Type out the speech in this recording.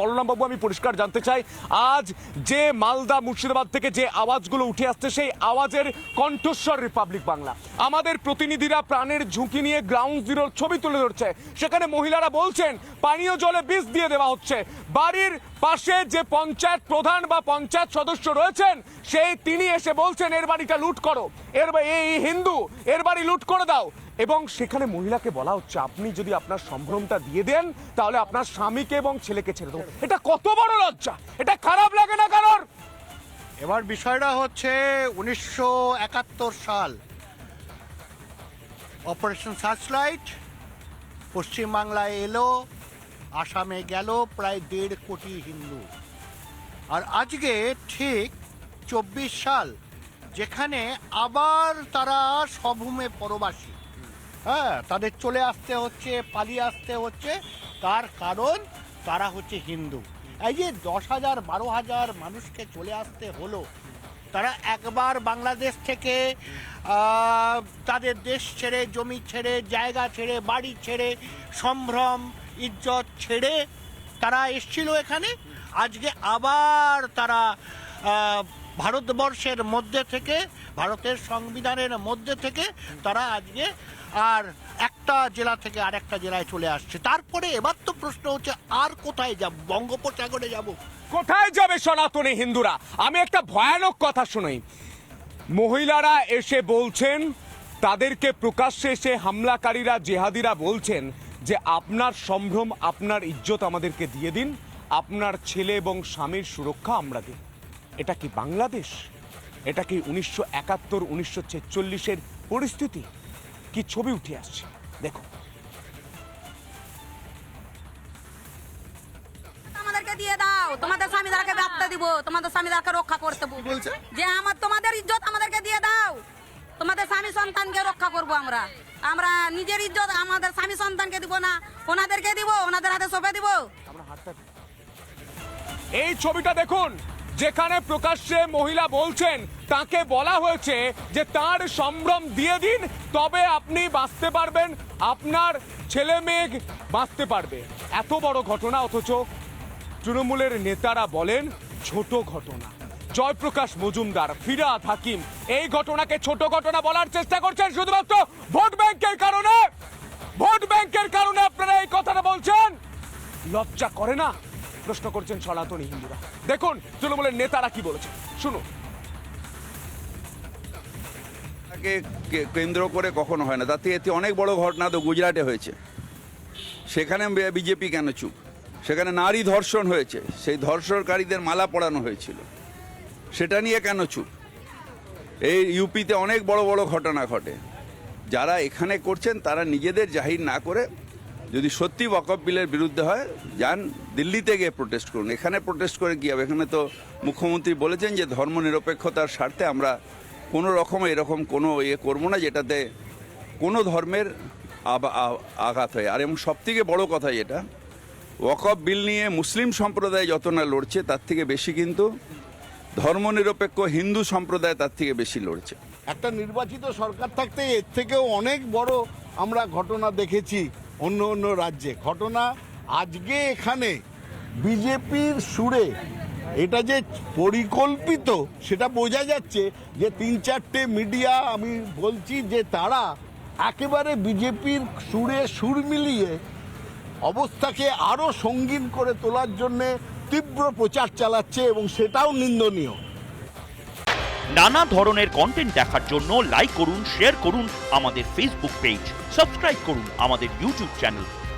বলরাম বাবু, আমি পরিষ্কার জানতে চাই। আজ যে মালদা মুর্শিদাবাদ থেকে যে আওয়াজগুলো উঠে আসছে, সেই আওয়াজের কণ্ঠস্বর রিপাবলিক বাংলা আমাদের প্রতিনিধিরা প্রাণের ঝুঁকি নিয়ে গ্রাউন্ড জিরোর ছবি তুলে ধরছে। সেখানে মহিলারা বলছেন, পানীয় জলে বিষ দিয়ে দেওয়া হচ্ছে। বাড়ির পাশে যে পঞ্চায়েত প্রধান বা পঞ্চায়েত সদস্য রয়েছেন, সেই তিনি এসে বলছেন, এর বাড়িটা লুট করো। এর এই হিন্দু, এর বাড়ি লুট করে দাও। এবং সেখানে মহিলাকে বলা হচ্ছে, আপনি যদি আপনার সম্ভ্রমটা দিয়ে দেন, তাহলে আপনার স্বামীকে এবং ছেলেকে ছেড়ে দেবো। এটা কত বড় লজ্জা! এটা খারাপ লাগে না কারোর? এবার বিষয়টা হচ্ছে উনিশশো একাত্তর সাল। অপারেশন সার্চলাইট পশ্চিমবাংলায় এলো, আসামে গেল প্রায় দেড় কোটি হিন্দু। আর আজকে ঠিক চব্বিশ সাল, যেখানে আবার তারা স্বভূমে পরবাসী। হ্যাঁ তাদের চলে আসতে হচ্ছে, পালিয়ে আসতে হচ্ছে। তার কারণ, তারা হচ্ছে হিন্দু। এই যে দশ হাজার, বারো হাজার মানুষকে চলে আসতে হলো, তারা একবার বাংলাদেশ থেকে তাদের দেশ ছেড়ে, জমি ছেড়ে, জায়গা ছেড়ে, বাড়ি ছেড়ে, সম্ভ্রম, ইজ্জত ছেড়ে তারা এসছিল এখানে। আজকে আবার তারা ভারতবর্ষের মধ্যে থেকে, ভারতের সংবিধানের মধ্যে থেকে তারা আজকে আর একটা জেলা থেকে আর একটা জেলায় চলে আসছে। তারপরে এবার তো প্রশ্ন হচ্ছে, আর কোথায় যাব? বঙ্গোপসাগরে যাব? কোথায় যাবে সনাতনী হিন্দুরা? আমি একটা ভয়ানক কথা শুনি। মহিলারা এসে বলছেন, তাদেরকে প্রকাশ্যে এসে হামলাকারীরা, জেহাদিরা বলছেন যে, আপনার সম্ভ্রম, আপনার ইজ্জত আমাদেরকে দিয়ে দিন। আপনার ছেলে এবং স্বামীর সুরক্ষা আমরা দিন এটা কি বাংলাদেশ? এটা কি উনিশশো একাত্তর উনিশশো ছেচল্লিশের পরিস্থিতি? কি ছবি উঠে আসছে? দেখো। আমাদেরকে দিয়ে দাও। তোমাদের স্বামীদারকে বার্তা দিব। তোমাদের স্বামীদারকে রক্ষা করতে বলছে? যে আমার তোমাদের ইজ্জত আমাদেরকে দিয়ে দাও। তোমাদের স্বামী সন্তানকে রক্ষা করব আমরা। আমরা নিজের ইজ্জত আমাদের স্বামী সন্তানকে দিব না। ওনাদেরকে দিব ওনাদের হাতে সঁপে দিব। এই ছবিটা দেখুন। যেখানে প্রকাশ্যে মহিলা বলছেন, তাকে বলা হয়েছে যে তার সম্ভ্রম দিয়ে দিন, তবে আপনি বাঁচতে পারবেন, আপনার ছেলে মেয়ে বাঁচতে পারবে। এত বড় ঘটনা অথচ তৃণমূলের নেতারা বলেন, ছোট ঘটনা। জয়প্রকাশ মজুমদার, ফিরাদ হাকিম, এই ঘটনাকে ছোট ঘটনা বলার চেষ্টা করছেন শুধুমাত্র ভোট ব্যাংকের কারণে। ভোট ব্যাংকের কারণে আপনারা এই কথাটা বলছেন। লজ্জা করে না? প্রশ্ন করছেন সনাতনী হিন্দুরা। দেখুন, তৃণমূলের নেতারা কি বলেছে। শুনুন। কেন্দ্র করে কখনো হয় না। তাতে এতে অনেক বড় ঘটনা তো গুজরাটে হয়েছে। সেখানে বিজেপি কেন চুপ? সেখানে নারী ধর্ষণ হয়েছে। সেই ধর্ষণকারীদের মালা পরানো হয়েছিল। সেটা নিয়ে কেন চুপ? এই ইউপিতে অনেক বড় বড় ঘটনা ঘটে। যারা এখানে করছেন, তারা নিজেদের জাহির না করে যদি সত্যি ওয়াকফ বিলের বিরুদ্ধে হয়, যান দিল্লিতে গিয়ে প্রোটেস্ট করুন। এখানে প্রোটেস্ট করে কী হবে? এখানে তো মুখ্যমন্ত্রী বলেছেন যে ধর্মনিরপেক্ষতার স্বার্থে আমরা কোনো রকম এরকম কোনো ইয়ে করব না, যেটাতে কোনো ধর্মের আঘাত হয়। আর এবং সবথেকে বড় কথা যেটা ওয়াকফ বিল নিয়ে মুসলিম সম্প্রদায় যত না লড়ছে, তার থেকে বেশি কিন্তু ধর্মনিরপেক্ষ হিন্দু সম্প্রদায় তার থেকে বেশি লড়ছে। একটা নির্বাচিত সরকার থাকতে এর থেকেও অনেক বড় আমরা ঘটনা দেখেছি অন্য অন্য রাজ্যে। ঘটনা আজকে এখানে বিজেপির সুরে এটা যে পরিকল্পিত, সেটা বোঝা যাচ্ছে যে তিন চারটে মিডিয়া, আমি বলছি যে তারা একেবারে বিজেপির সুরে সুর মিলিয়ে অবস্থাকে আরও সঙ্গীন করে তোলার জন্যে তীব্র প্রচার চালাচ্ছে এবং সেটাও নিন্দনীয়। নানা ধরনের কন্টেন্ট দেখার জন্য লাইক করুন শেয়ার করুন আমাদের ফেসবুক পেজ সাবস্ক্রাইব করুন আমাদের ইউটিউব চ্যানেল